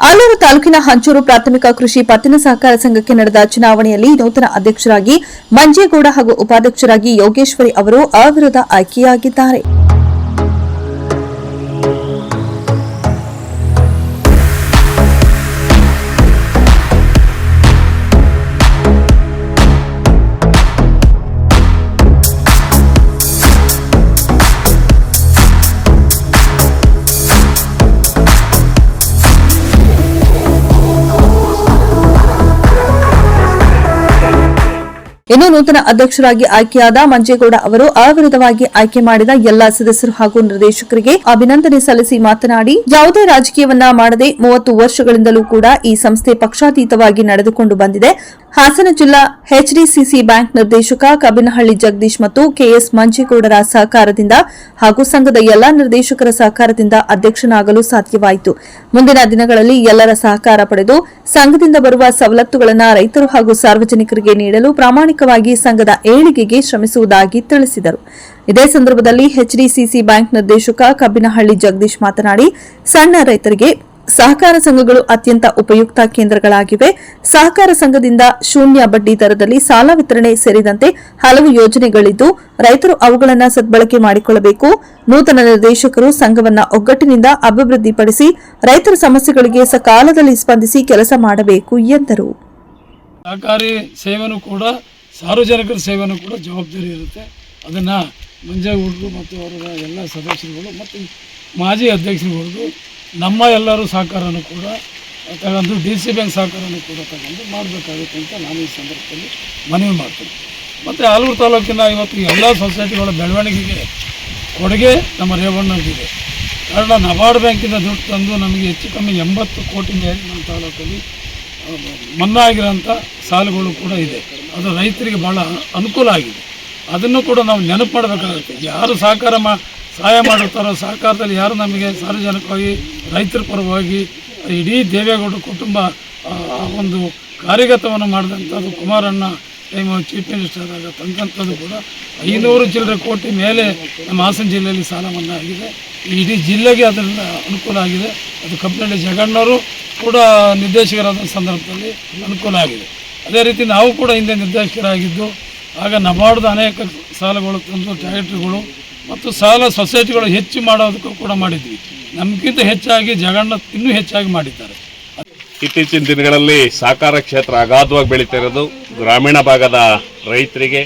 ಆಲೂರು ತಾಲೂಕಿನ ಹಂಚೂರು ಪ್ರಾಥಮಿಕ ಕೃಷಿ ಪತ್ತಿನ ಸಹಕಾರ ಸಂಘಕ್ಕೆ ನಡೆದ ಚುನಾವಣೆಯಲ್ಲಿ ನೂತನ ಅಧ್ಯಕ್ಷರಾಗಿ ಮಂಜೇಗೌಡ ಹಾಗೂ ಉಪಾಧ್ಯಕ್ಷರಾಗಿ ಯೋಗೇಶ್ವರಿ ಅವರು ಅವಿರೋಧ ಆಯ್ಕೆಯಾಗಿದ್ದಾರೆ. ಇನ್ನು ನೂತನ ಅಧ್ಯಕ್ಷರಾಗಿ ಆಯ್ಕೆಯಾದ ಮಂಜೇಗೌಡ ಅವರು ಅವಿರೋಧವಾಗಿ ಆಯ್ಕೆ ಮಾಡಿದ ಎಲ್ಲಾ ಸದಸ್ಯರು ಹಾಗೂ ನಿರ್ದೇಶಕರಿಗೆ ಅಭಿನಂದನೆ ಸಲ್ಲಿಸಿ ಮಾತನಾಡಿ, ಯಾವುದೇ ರಾಜಕೀಯವನ್ನ ಮಾಡದೆ ಮೂವತ್ತು ವರ್ಷಗಳಿಂದಲೂ ಕೂಡ ಈ ಸಂಸ್ಥೆ ಪಕ್ಷಾತೀತವಾಗಿ ನಡೆದುಕೊಂಡು ಬಂದಿದೆ. ಹಾಸನ ಜಿಲ್ಲಾ ಎಚ್ಡಿಸಿಸಿ ಬ್ಯಾಂಕ್ ನಿರ್ದೇಶಕ ಕಬಿನಹಳ್ಳಿ ಜಗದೀಶ್ ಮತ್ತು ಕೆಎಸ್ ಮಂಜೇಗೌಡರ ಸಹಕಾರದಿಂದ ಹಾಗೂ ಸಂಘದ ಎಲ್ಲಾ ನಿರ್ದೇಶಕರ ಸಹಕಾರದಿಂದ ಅಧ್ಯಕ್ಷನಾಗಲು ಸಾಧ್ಯವಾಯಿತು. ಮುಂದಿನ ದಿನಗಳಲ್ಲಿ ಎಲ್ಲರ ಸಹಕಾರ ಪಡೆದು ಸಂಘದಿಂದ ಬರುವ ಸವಲತ್ತುಗಳನ್ನು ರೈತರು ಹಾಗೂ ಸಾರ್ವಜನಿಕರಿಗೆ ನೀಡಲು ಪ್ರಾಮಾಣಿಕವಾಗಿ ಸಂಘದ ಏಳಿಗೆಗೆ ಶ್ರಮಿಸುವುದಾಗಿ ತಿಳಿಸಿದರು. ಇದೇ ಸಂದರ್ಭದಲ್ಲಿ ಎಚ್ಡಿಸಿಸಿ ಬ್ಯಾಂಕ್ ನಿರ್ದೇಶಕ ಕಬ್ಬಿನಹಳ್ಳಿ ಜಗದೀಶ್ ಮಾತನಾಡಿ, ಸಣ್ಣ ರೈತರಿಗೆ ಸಹಕಾರ ಸಂಘಗಳು ಅತ್ಯಂತ ಉಪಯುಕ್ತ ಕೇಂದ್ರಗಳಾಗಿವೆ. ಸಹಕಾರ ಸಂಘದಿಂದ ಶೂನ್ಯ ಬಡ್ಡಿ ದರದಲ್ಲಿ ಸಾಲ ವಿತರಣೆ ಸೇರಿದಂತೆ ಹಲವು ಯೋಜನೆಗಳಿದ್ದು, ರೈತರು ಅವುಗಳನ್ನು ಸದ್ಬಳಕೆ ಮಾಡಿಕೊಳ್ಳಬೇಕು. ನೂತನ ನಿರ್ದೇಶಕರು ಸಂಘವನ್ನು ಒಗ್ಗಟ್ಟಿನಿಂದ ಅಭಿವೃದ್ಧಿಪಡಿಸಿ, ರೈತರ ಸಮಸ್ಯೆಗಳಿಗೆ ಸಕಾಲದಲ್ಲಿ ಸ್ಪಂದಿಸಿ ಕೆಲಸ ಮಾಡಬೇಕು ಎಂದರು. ಸಹಕಾರಿ ಸೇವೆನೂ ಕೂಡ, ಸಾರ್ವಜನಿಕರ ಕೂಡ ಜವಾಬ್ದಾರಿ ಇರುತ್ತೆ. ಅದನ್ನು ಮತ್ತು ಅವರ ಎಲ್ಲ ಸದಸ್ಯರುಗಳು ಮತ್ತು ಮಾಜಿ ಅಧ್ಯಕ್ಷರುಗಳು ನಮ್ಮ ಎಲ್ಲರೂ ಸಹಕಾರನೂ ಕೂಡ ತಗೊಂಡು ಡಿ ಸಿ ಬ್ಯಾಂಕ್ ಸಹಕಾರನೂ ಕೂಡ ತಗೊಂಡು ಮಾಡಬೇಕಾಗುತ್ತೆ ಅಂತ ನಾನು ಈ ಸಂದರ್ಭದಲ್ಲಿ ಮನವಿ ಮಾಡ್ತೀನಿ. ಮತ್ತು ಆಲೂರು ತಾಲೂಕಿನ ಇವತ್ತು ಎಲ್ಲ ಸೊಸೈಟಿಗಳ ಬೆಳವಣಿಗೆಗೆ ಕೊಡುಗೆ ನಮ್ಮ ರೇವಣ್ಣವ್ರದಿದೆ ಕಾರಣ ನಬಾರ್ಡ್ ಬ್ಯಾಂಕಿಂದ ದುಡ್ಡು ತಂದು ನಮಗೆ ಹೆಚ್ಚು ಕಮ್ಮಿ ಎಂಬತ್ತು ಕೋಟಿ ಮೇಲೆ ನಮ್ಮ ತಾಲೂಕಲ್ಲಿ ಮನ್ನಾ ಆಗಿರೋಂಥ ಸಾಲಗಳು ಕೂಡ ಇದೆ. ಅದು ರೈತರಿಗೆ ಭಾಳ ಅನುಕೂಲ ಆಗಿದೆ. ಅದನ್ನು ಕೂಡ ನಾವು ನೆನಪು ಮಾಡಬೇಕಾಗುತ್ತೆ. ಯಾರು ಸಹಕಾರ ಮಾ ಸಹಾಯ ಮಾಡುತ್ತಾರೋ ಸರ್ಕಾರದಲ್ಲಿ ಯಾರು ನಮಗೆ ಸಾರ್ವಜನಿಕವಾಗಿ, ರೈತರ ಪರವಾಗಿ, ಇಡೀ ದೇವೇಗೌಡ ಕುಟುಂಬ ಒಂದು ಕಾರ್ಯಗತವನ್ನು ಮಾಡಿದಂಥದ್ದು ಕುಮಾರಣ್ಣ ಟೈಮ್ ಚೀಫ್ ಮಿನಿಸ್ಟರ್ ಆದಾಗ ತಂದಂಥದ್ದು ಕೂಡ ಐನೂರು ಚಿಲ್ಲರೆ ಕೋಟಿ ಮೇಲೆ ನಮ್ಮ ಹಾಸನ ಜಿಲ್ಲೆಯಲ್ಲಿ ಸಾಲ ಮನ್ನಾ ಆಗಿದೆ. ಇಡೀ ಜಿಲ್ಲೆಗೆ ಅದರಿಂದ ಅನುಕೂಲ ಆಗಿದೆ. ಅದು ಕಂಪ್ಲೇಂಟ್ ಜಗಣ್ಣವರು ಕೂಡ ನಿರ್ದೇಶಕರಾದ ಸಂದರ್ಭದಲ್ಲಿ ಅನುಕೂಲ ಆಗಿದೆ. ಅದೇ ರೀತಿ ನಾವು ಕೂಡ ಹಿಂದೆ ನಿರ್ದೇಶಕರಾಗಿದ್ದು, ಆಗ ನಬಾರ್ಡ್ದ ಅನೇಕ ಸಾಲಗಳು ತಂದು ಟ್ರ್ಯಾಕ್ಟ್ರಿಗಳು ಮತ್ತು ಸಾಲ ಸೊಸೈಟಿಗಳು ಹೆಚ್ಚು ಮಾಡೋದಕ್ಕೂ ಕೂಡ ಮಾಡಿದ್ವಿ. ನಮಗಿಂತ ಹೆಚ್ಚಾಗಿ ಜಗಣ್ಣ ಇನ್ನೂ ಹೆಚ್ಚಾಗಿ ಮಾಡಿದ್ದಾರೆ. ಇತ್ತೀಚಿನ ದಿನಗಳಲ್ಲಿ ಸಹಕಾರ ಕ್ಷೇತ್ರ ಅಗಾಧವಾಗಿ ಬೆಳೀತಾ ಇರೋದು ಗ್ರಾಮೀಣ ಭಾಗದ ರೈತರಿಗೆ,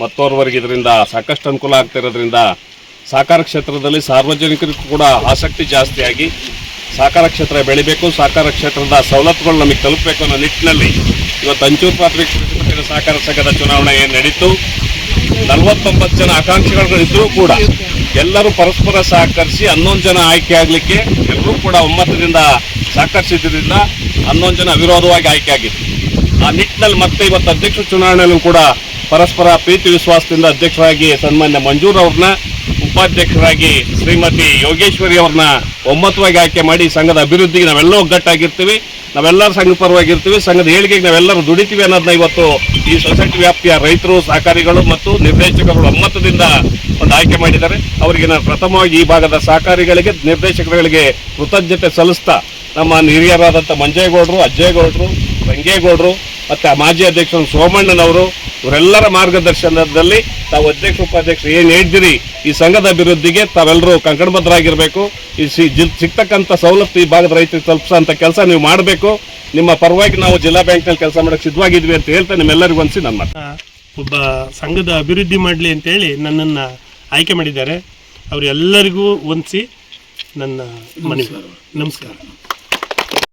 ಮತ್ತೋರ್ವರಿಗೆ ಇದರಿಂದ ಸಾಕಷ್ಟು ಅನುಕೂಲ ಆಗ್ತಿರೋದ್ರಿಂದ ಸಹಕಾರ ಕ್ಷೇತ್ರದಲ್ಲಿ ಸಾರ್ವಜನಿಕರಿಗೂ ಕೂಡ ಆಸಕ್ತಿ ಜಾಸ್ತಿಯಾಗಿ ಸಹಕಾರ ಕ್ಷೇತ್ರ ಬೆಳಿಬೇಕು ಸಹಕಾರ ಕ್ಷೇತ್ರದ ಸವಲತ್ತುಗಳು ನಮಗೆ ತಲುಪಬೇಕು ಅನ್ನೋ ನಿಟ್ಟಿನಲ್ಲಿ ಇವತ್ತು ಅಂಚೂರು ಪಾತ್ರ ಸಹಕಾರ ಸಂಘದ ಚುನಾವಣೆ ಏನು ನಡೀತು ನಲವತ್ತೊಂಬತ್ತು ಜನ ಆಕಾಂಕ್ಷಿಗಳಿದ್ದರೂ ಕೂಡ ಎಲ್ಲರೂ ಪರಸ್ಪರ ಸಹಕರಿಸಿ ಹನ್ನೊಂದು ಜನ ಆಯ್ಕೆ ಆಗಲಿಕ್ಕೆ ಎಲ್ಲರೂ ಕೂಡ ಒಮ್ಮತದಿಂದ ಸಹಕರಿಸಿದ್ರಿಂದ ಹನ್ನೊಂದು ಜನ ಅವಿರೋಧವಾಗಿ ಆಯ್ಕೆ ಆಗಿತ್ತು. ಆ ನಿಟ್ಟಿನಲ್ಲಿ ಮತ್ತೆ ಇವತ್ತು ಅಧ್ಯಕ್ಷ ಚುನಾವಣೆಯಲ್ಲೂ ಕೂಡ ಪರಸ್ಪರ ಪ್ರೀತಿ ವಿಶ್ವಾಸದಿಂದ ಅಧ್ಯಕ್ಷರಾಗಿ ಸನ್ಮಾನ್ಯ ಮಂಜೂರ್ ಅವ್ರನ್ನ ಉಪಾಧ್ಯಕ್ಷರಾಗಿ ಶ್ರೀಮತಿ ಯೋಗೇಶ್ವರಿ ಅವ್ರನ್ನ ಒಮ್ಮತವಾಗಿ ಆಯ್ಕೆ ಮಾಡಿ ಸಂಘದ ಅಭಿವೃದ್ಧಿಗೆ ನಾವೆಲ್ಲ ಒಗ್ಗಟ್ಟಾಗಿರ್ತೀವಿ. ನಾವೆಲ್ಲರೂ ಸಂಘ ಪರವಾಗಿರ್ತೀವಿ. ಸಂಘದ ಏಳಿಗೆಗೆ ನಾವೆಲ್ಲರೂ ದುಡಿತೀವಿ ಅನ್ನೋದನ್ನ ಇವತ್ತು ಈ ಸೊಸೈಟಿ ವ್ಯಾಪ್ತಿಯ ರೈತರು, ಸಹಕಾರಿಗಳು ಮತ್ತು ನಿರ್ದೇಶಕರು ಒಮ್ಮತದಿಂದ ಒಂದು ಆಯ್ಕೆ ಮಾಡಿದ್ದಾರೆ. ಅವರಿಗೆ ನಾನು ಪ್ರಥಮವಾಗಿ ಈ ಭಾಗದ ಸಹಕಾರಿಗಳಿಗೆ, ನಿರ್ದೇಶಕರುಗಳಿಗೆ ಕೃತಜ್ಞತೆ ಸಲ್ಲಿಸ್ತಾ ನಮ್ಮ ಹಿರಿಯರಾದಂಥ ಮಂಜೇಗೌಡರು, ಅಜ್ಜೇಗೌಡರು, ರಂಗೇಗೌಡರು ಮತ್ತು ಮಾಜಿ ಅಧ್ಯಕ್ಷ ಸೋಮಣ್ಣನವರು, ಇವರೆಲ್ಲರ ಮಾರ್ಗದರ್ಶನದಲ್ಲಿ ತಾವು ಅಧ್ಯಕ್ಷ, ಉಪಾಧ್ಯಕ್ಷ ಏನು ಹೇಳ್ತೀರಿ? ಈ ಸಂಘದ ಅಭಿವೃದ್ಧಿಗೆ ತಾವೆಲ್ಲರೂ ಕಂಕಣಬದ್ಧರಾಗಿರಬೇಕು. ಈ ಸಿ ಸಿಗ್ತಕ್ಕಂಥ ಸವಲತ್ತು ಈ ಭಾಗದ ರೈತರಿಗೆ ತಲುಪಿಸೋಂಥ ಕೆಲಸ ನೀವು ಮಾಡಬೇಕು. ನಿಮ್ಮ ಪರವಾಗಿ ನಾವು ಜಿಲ್ಲಾ ಬ್ಯಾಂಕ್ನಲ್ಲಿ ಕೆಲಸ ಮಾಡೋಕ್ಕೆ ಸಿದ್ಧವಾಗಿದ್ವಿ ಅಂತ ಹೇಳ್ತಾ ನಿಮ್ಮೆಲ್ಲರಿಗೂ ಅನಿಸಿ ನನ್ನ ಒಬ್ಬ ಸಂಘದ ಅಭಿವೃದ್ಧಿ ಮಾಡಲಿ ಅಂತೇಳಿ ನನ್ನನ್ನು ಆಯ್ಕೆ ಮಾಡಿದ್ದಾರೆ. ಅವರೆಲ್ಲರಿಗೂ ಹೊಂದಿಸಿ ನನ್ನ ಮನವಿ. ನಮಸ್ಕಾರ.